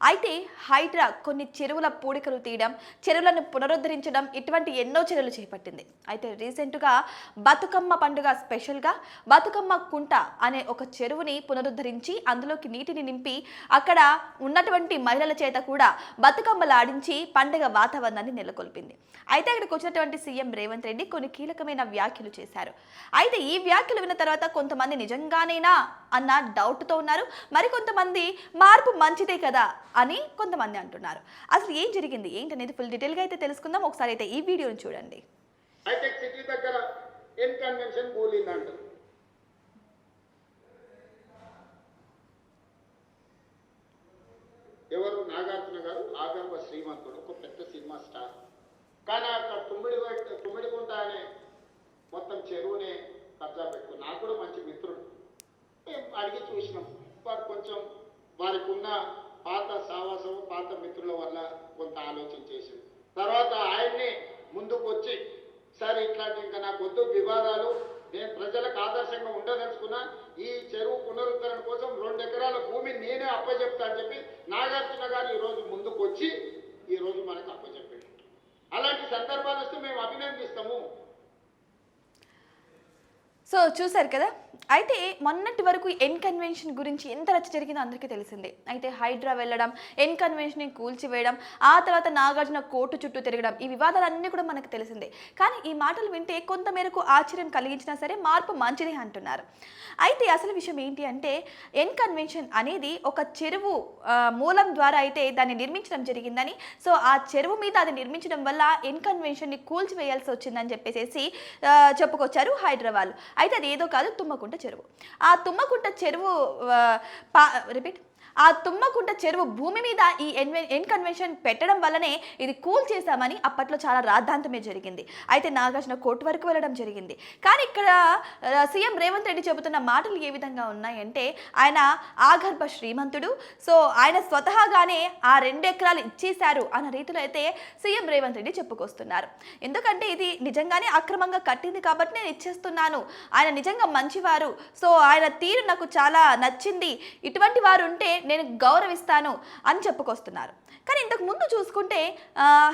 అయితే హైడ్రా కొన్ని చెరువుల పూడికలు తీయడం చెరువులను పునరుద్ధరించడం ఇటువంటి ఎన్నో చర్యలు చేపట్టింది. అయితే రీసెంట్గా బతుకమ్మ పండుగ స్పెషల్గా బతుకమ్మ కుంట అనే ఒక చెరువుని పునరుద్ధరించి అందులోకి నీటిని నింపి అక్కడ ఉన్నటువంటి మహిళల చేత కూడా బతుకమ్మలు ఆడించి పండుగ వాతావరణాన్ని నెలకొల్పింది. అయితే అక్కడికి వచ్చినటువంటి సీఎం రేవంత్ రెడ్డి కొన్ని కీలకమైన వ్యాఖ్యలు చేశారు. అయితే ఈ వ్యాఖ్యలు విన్న తర్వాత కొంతమంది నిజంగానేనా అన్న డౌట్తో ఉన్నారు. మరికొంతమంది మార్పు మంచిదే కదా అని కొంతమంది అంటున్నారు. అసలు ఏం జరిగింది? ఏంటనేది ఫుల్ డీటెయిల్గా అయితే తెలుసుకుందాం. ఒకసారి అయితే ఈ వీడియోని చూడండి. హైటెక్ సిటీ దగ్గర ఎన్ కన్వెన్షన్ కూలిందంట ఎవరు? నాగార్జున గారు ఆగర్వ శ్రీమంతుడు ఒక పెద్ద సినిమా స్టార్. కానీ అక్కడ తుమ్మిడి వైట్- తుమ్మిడిగుంట అనే మొత్తం చెరువునే కబ్జా పెట్టుకుని నాకు కూడా మంచి మిత్రుడు. అడిగి చూసినాం. వారు కొంచెం వారికి ఉన్న పాత సావాసం పాత మిత్రుల వల్ల కొంత ఆలోచన చేసింది. తర్వాత ఆయన్ని ముందుకు వచ్చి సరే ఇట్లాంటి ఇంకా నాకు వద్దు వివాదాలు నేను ప్రజలకు ఆదర్శంగా ఉండదలుచుకున్నా ఈ చెరువు పునరుద్ధరణ కోసం రెండు ఎకరాల భూమి నేనే అప్పచెప్తా అని చెప్పి నాగార్జున గారు ఈరోజు ముందుకు వచ్చి ఈరోజు మనకు అప్పచెప్పాడు అలాంటి సందర్భాలు వస్తే మేము అభినందిస్తాము. సో చూశారు కదా? అయితే మొన్నటి వరకు ఎన్ కన్వెన్షన్ గురించి ఎంత రచ్చ జరిగిందో అందరికీ తెలిసిందే. అయితే హైడ్రా వెళ్ళడం ఎన్ కన్వెన్షన్ని కూల్చివేయడం ఆ తర్వాత నాగార్జున కోర్టు చుట్టూ తిరగడం ఈ వివాదాలన్నీ కూడా మనకు తెలిసిందే. కానీ ఈ మాటలు వింటే కొంత మేరకు ఆశ్చర్యం కలిగించినా సరే మార్పు మంచిదే అంటున్నారు. అయితే అసలు విషయం ఏంటి అంటే ఎన్ కన్వెన్షన్ అనేది ఒక చెరువు మూలం ద్వారా అయితే దాన్ని నిర్మించడం జరిగిందని సో ఆ చెరువు మీద అది నిర్మించడం వల్ల ఎన్ కన్వెన్షన్ని కూల్చివేయాల్సి వచ్చిందని చెప్పేసి చెప్పుకొచ్చారు హైదరాబాద్ అయితే అది ఏదో కాదు తుమ్మకుంట చెరువు. ఆ తుమ్మకుంట చెరువు పా రిపీట్. ఆ తుమ్మకుంట చెరువు భూమి మీద ఈ ఎన్వె ఎన్ కన్వెన్షన్ పెట్టడం వల్లనే ఇది కూల్ చేశామని అప్పట్లో చాలా రాద్ధాంతమే జరిగింది. అయితే నాగార్జున కోర్టు వరకు వెళ్ళడం జరిగింది. కానీ ఇక్కడ సీఎం రేవంత్ రెడ్డి చెబుతున్న మాటలు ఏ విధంగా ఉన్నాయంటే ఆయన ఆగర్భ శ్రీమంతుడు. సో ఆయన స్వతహాగానే ఆ రెండు ఎకరాలు ఇచ్చేశారు అన్న రీతిలో అయితే సీఎం రేవంత్ రెడ్డి చెప్పుకొస్తున్నారు. ఎందుకంటే ఇది నిజంగానే అక్రమంగా కట్టింది కాబట్టి నేను ఇచ్చేస్తున్నాను. ఆయన నిజంగా మంచివారు. సో ఆయన తీరు నాకు చాలా నచ్చింది. ఇటువంటి వారు ఉంటే నేను గౌరవిస్తాను అని చెప్పుకొస్తున్నారు. కానీ ఇంతకు ముందు చూసుకుంటే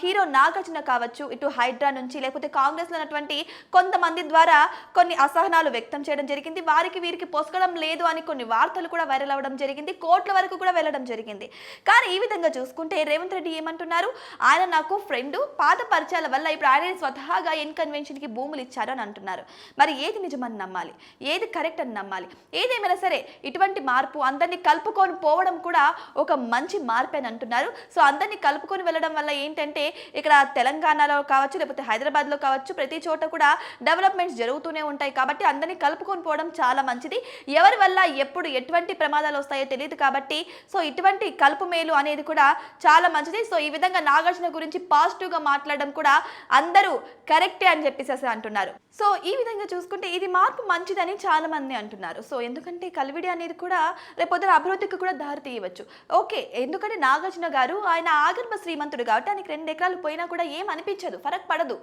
హీరో నాగార్జున కావచ్చు ఇటు హైడ్రా నుంచి లేకపోతే కాంగ్రెస్లో ఉన్నటువంటి కొంతమంది ద్వారా కొన్ని అసహనాలు వ్యక్తం చేయడం జరిగింది. వారికి వీరికి పొసగడం లేదు అని కొన్ని వార్తలు కూడా వైరల్ అవ్వడం జరిగింది. కోర్టుల వరకు కూడా వెళ్ళడం జరిగింది. కానీ ఈ విధంగా చూసుకుంటే రేవంత్ రెడ్డి ఏమంటున్నారు? ఆయన నాకు ఫ్రెండ్ పాత పరిచయాల వల్ల ఇప్పుడు ఆయన స్వతహాగా ఎన్ కన్వెన్షన్కి భూములు ఇచ్చారు అని అంటున్నారు. మరి ఏది నిజమని నమ్మాలి? ఏది కరెక్ట్ అని నమ్మాలి? ఏదేమైనా సరే ఇటువంటి మార్పు అందరినీ కలుపుకొని పోవడం కూడా ఒక మంచి మార్పు అని అంటున్నారు. సో సో అందరినీ కలుపుకొని వెళ్ళడం వల్ల ఏంటంటే ఇక్కడ తెలంగాణలో కావచ్చు లేకపోతే హైదరాబాద్లో కావచ్చు ప్రతి చోట కూడా డెవలప్మెంట్స్ జరుగుతూనే ఉంటాయి. కాబట్టి అందరినీ కలుపుకొని పోవడం చాలా మంచిది. ఎవరి వల్ల ఎప్పుడు ఎటువంటి ప్రమాదాలు వస్తాయో తెలియదు కాబట్టి సో ఇటువంటి కలుపు మేలు అనేది కూడా చాలా మంచిది. సో ఈ విధంగా నాగార్జున గురించి పాజిటివ్గా మాట్లాడడం కూడా అందరూ కరెక్టే అని చెప్పేసి అంటున్నారు. సో ఈ విధంగా చూసుకుంటే ఇది మార్పు మంచిదని చాలా మంది అంటున్నారు. సో ఎందుకంటే కలివిడి అనేది కూడా రేపొద్దున అభివృద్ధికి కూడా దారి తీయవచ్చు. ఓకే ఎందుకంటే నాగార్జున గారు ఆయన ఆగర్భ శ్రీమంతుడు కాబట్టి ఆయనకి రెండు ఎకరాలు పోయినా కూడా ఏం అనిపించదు ఫరక్ పడదు.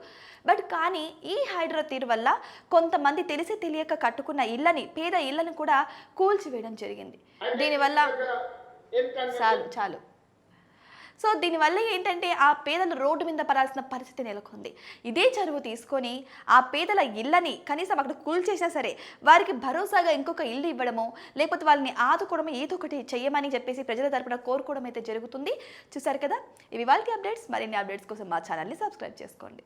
బట్ కానీ ఈ హైడ్రా తీరు వల్ల కొంతమంది తెలిసి తెలియక కట్టుకున్న ఇళ్ళని పేద ఇళ్ళని కూడా కూల్చివేయడం జరిగింది. దీనివల్ల చాలు చాలు. సో దీనివల్ల ఏంటంటే ఆ పేదలు రోడ్డు మీద పడాల్సిన పరిస్థితి నెలకొంది. ఇదే చదువు తీసుకొని ఆ పేదల ఇళ్ళని కనీసం అక్కడ కూల్చేసినా సరే వారికి భరోసాగా ఇంకొక ఇల్లు ఇవ్వడమో లేకపోతే వాళ్ళని ఆదుకోవడము ఏదో ఒకటి చేయమని చెప్పేసి ప్రజల తరపున కోరుకోవడం అయితే జరుగుతుంది. చూసారు కదా? ఇవి వాళ్ళకి అప్డేట్స్ మరిన్ని అప్డేట్స్ కోసం మా ఛానల్ని సబ్స్క్రైబ్ చేసుకోండి.